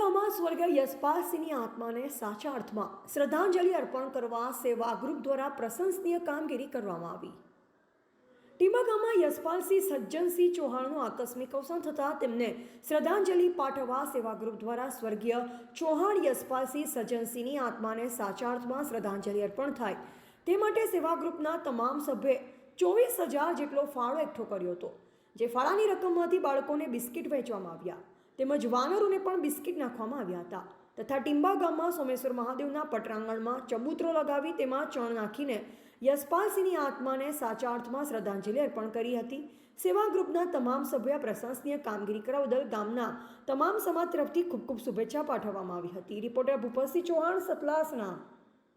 ગામમાં સ્વર્ગીય યશપાલસિંહની આત્માને સાચા અર્થમાં શ્રદ્ધાંજલિ અર્પણ કરવા સેવા ગ્રુપ દ્વારા પ્રશંસનીય કામગીરી કરવામાં આવી. ટીમાગામાં યશપાલસિંહ સજ્જનસિંહ ચૌહાણનું આકસ્મિક અવસાન થતાં તેમને શ્રદ્ધાંજલિ પાઠવવા સેવા ગ્રુપ દ્વારા સ્વર્ગીય ચૌહાણ યશપાલસિંહ સજ્જનસિંહની આત્માને સાચા અર્થમાં શ્રદ્ધાંજલિ અર્પણ થાય. તે માટે સેવા ગ્રુપના તમામ સભ્યે ચોવીસ હજાર જેટલો ફાળો એકઠો કર્યો હતો, જે ફાળાની રકમમાંથી બાળકોને બિસ્કિટ વહેંચવામાં આવ્યા. તેમજ વાનરોને પણ બિસ્કિટ નાખવામાં આવ્યા હતા. તથા ટીંબા ગામમાં સોમેશ્વર મહાદેવના પટરાંગણમાં ચબૂતરો લગાવી તેમાં ચણ નાખીને યશપાલસિંહની આત્માને સાચા અર્થમાં શ્રદ્ધાંજલિ અર્પણ કરી હતી. સેવા ગ્રુપના તમામ સભ્યો પ્રશંસનીય કામગીરી કરવા બદલ ગામના તમામ સમાજ તરફથી ખૂબ ખૂબ શુભેચ્છા પાઠવવામાં આવી હતી. રિપોર્ટર ભૂપતસિંહ ચૌહાણ સતલાસણા